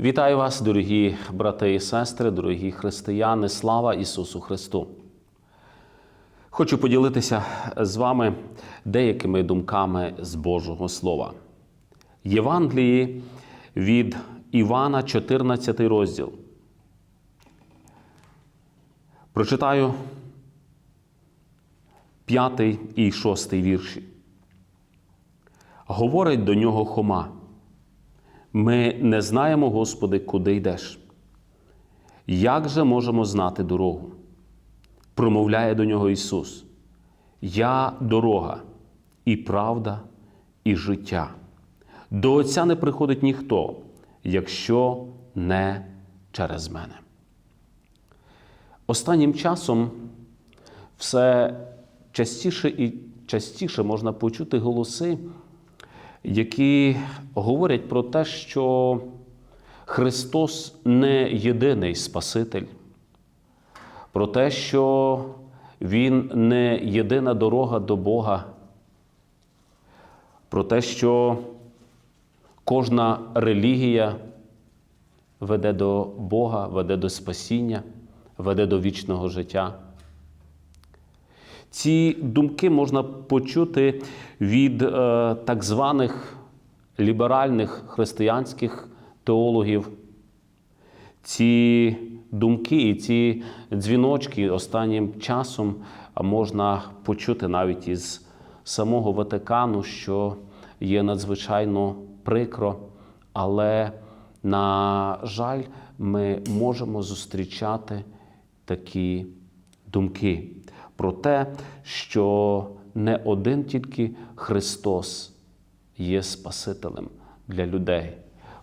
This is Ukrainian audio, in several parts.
Вітаю вас, дорогі брати і сестри, дорогі християни, слава Ісусу Христу! Хочу поділитися з вами деякими думками з Божого Слова. Євангелії від Івана, 14 розділ. Прочитаю п'ятий і шостий вірші. Говорить до нього Хома. Ми не знаємо, Господи, куди йдеш. Як же можемо знати дорогу? Промовляє до нього Ісус. Я дорога, і правда, і життя. До Отця не приходить ніхто, якщо не через мене. Останнім часом все частіше і частіше можна почути голоси, які говорять про те, що Христос не єдиний Спаситель, про те, що Він не єдина дорога до Бога, про те, що кожна релігія веде до Бога, веде до спасіння, веде до вічного життя. Ці думки можна почути від е, так званих ліберальних християнських теологів. Ці думки і ці дзвіночки останнім часом можна почути навіть із самого Ватикану, що є надзвичайно прикро, але, на жаль, ми можемо зустрічати такі думки про те, що не один тільки Христос є Спасителем для людей,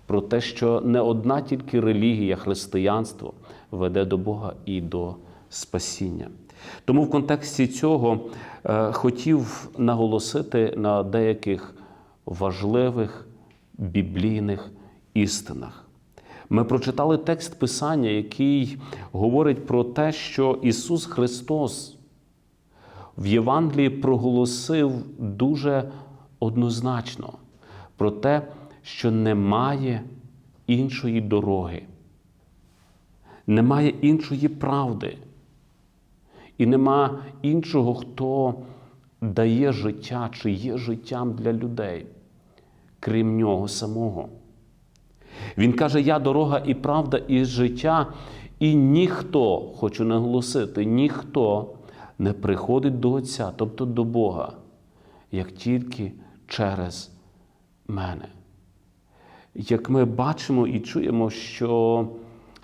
про те, що не одна тільки релігія, християнство веде до Бога і до спасіння. Тому в контексті цього е, хотів наголосити на деяких важливих біблійних істинах. Ми прочитали текст Писання, який говорить про те, що Ісус Христос в Євангелії проголосив дуже однозначно про те, що немає іншої дороги, немає іншої правди, і нема іншого, хто дає життя чи є життям для людей, крім нього самого. Він каже: Я дорога і правда, і життя, і ніхто, хочу наголосити, ніхто не приходить до Отця, тобто до Бога, як тільки через мене. Як ми бачимо і чуємо, що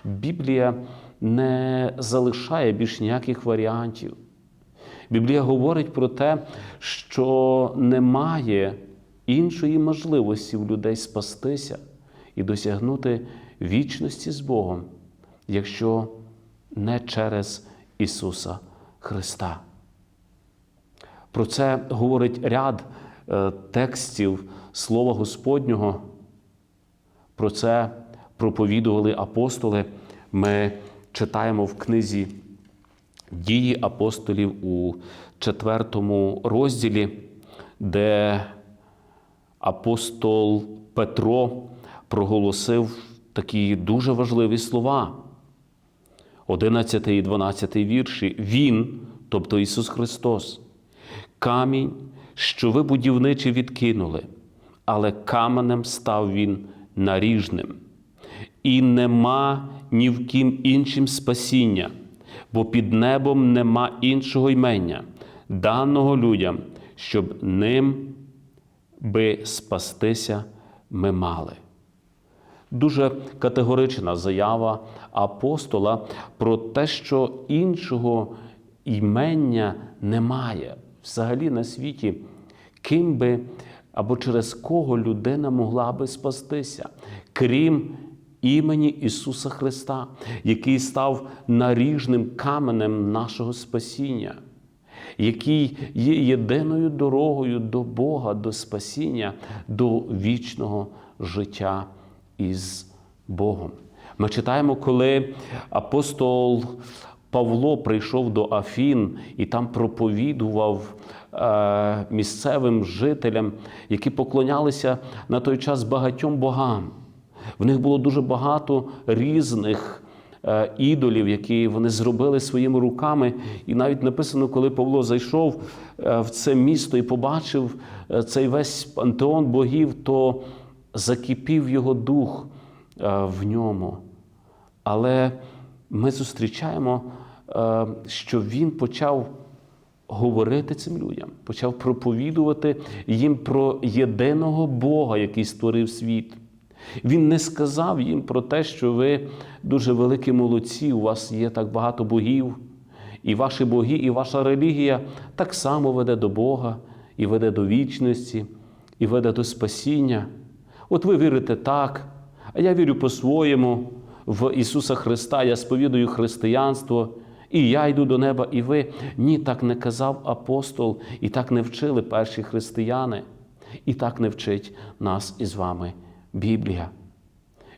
Біблія не залишає більш ніяких варіантів. Біблія говорить про те, що немає іншої можливості в людей спастися і досягнути вічності з Богом, якщо не через Ісуса Христа. Про це говорить ряд е, текстів Слова Господнього. Про це проповідували апостоли. Ми читаємо в книзі Дії апостолів у четвертому розділі, де апостол Петро проголосив такі дуже важливі слова. 11 і 12 вірші. Він, тобто Ісус Христос, камінь, що ви будівничі відкинули, але каменем став Він наріжним. І нема ні в ким іншим спасіння, бо під небом нема іншого ймення, даного людям, щоб ним би спастися ми мали. Дуже категорична заява апостола про те, що іншого імення немає взагалі на світі, ким би або через кого людина могла би спастися, крім імені Ісуса Христа, який став наріжним каменем нашого спасіння, який є єдиною дорогою до Бога, до спасіння, до вічного життя із Богом. Ми читаємо, коли апостол Павло прийшов до Афін і там проповідував е, місцевим жителям, які поклонялися на той час багатьом богам. В них було дуже багато різних е, ідолів, які вони зробили своїми руками. І навіть написано, коли Павло зайшов е, в це місто і побачив цей весь пантеон богів, то закипів його дух е, в ньому. Але ми зустрічаємо, е, що він почав говорити цим людям, почав проповідувати їм про єдиного Бога, який створив світ. Він не сказав їм про те, що ви дуже великі молодці, у вас є так багато богів, і ваші боги, і ваша релігія так само веде до Бога, і веде до вічності, і веде до спасіння. От ви вірите так, а я вірю по-своєму в Ісуса Христа, я сповідую християнство, і я йду до неба, і ви. Ні, так не казав апостол, і так не вчили перші християни, і так не вчить нас із вами Біблія.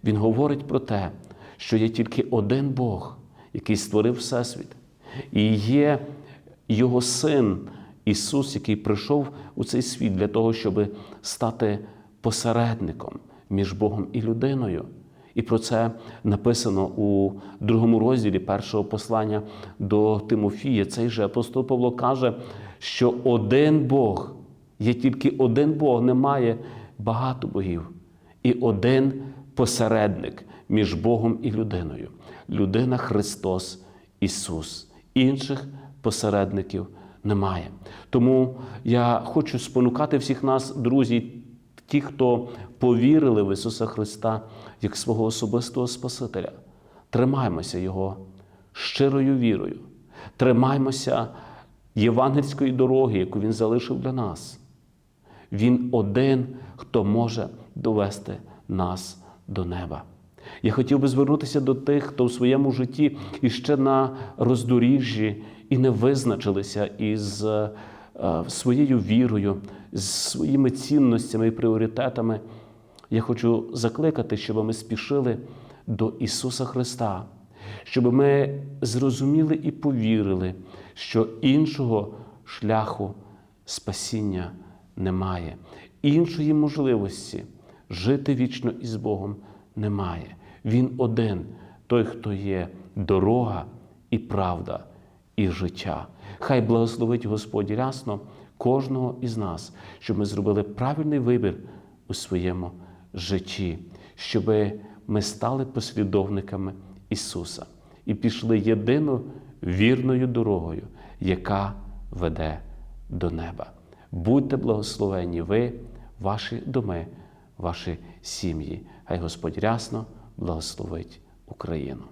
Він говорить про те, що є тільки один Бог, який створив Всесвіт, і є Його Син Ісус, який прийшов у цей світ для того, щоб стати посередником між Богом і людиною. І про це написано у другому розділі першого послання до Тимофія. Цей же апостол Павло каже, що один Бог, є тільки один Бог, немає багато богів, і один посередник між Богом і людиною. Людина Христос Ісус. Інших посередників немає. Тому я хочу спонукати всіх нас, друзі, ті, хто повірили в Ісуса Христа як свого особистого Спасителя. Тримаймося Його щирою вірою, тримаймося євангельської дороги, яку Він залишив для нас. Він один, хто може довести нас до неба. Я хотів би звернутися до тих, хто в своєму житті іще на роздоріжжі і не визначилися із е, своєю вірою, своїми цінностями і пріоритетами. Я хочу закликати, щоб ми спішили до Ісуса Христа, щоб ми зрозуміли і повірили, що іншого шляху спасіння немає, іншої можливості жити вічно із Богом немає. Він один, той, хто є дорога і правда, і життя. Хай благословить Господь рясно кожного із нас, щоб ми зробили правильний вибір у своєму житті, щоб ми стали послідовниками Ісуса і пішли єдиною вірною дорогою, яка веде до неба. Будьте благословені ви, ваші доми, ваші сім'ї. Хай Господь рясно благословить Україну.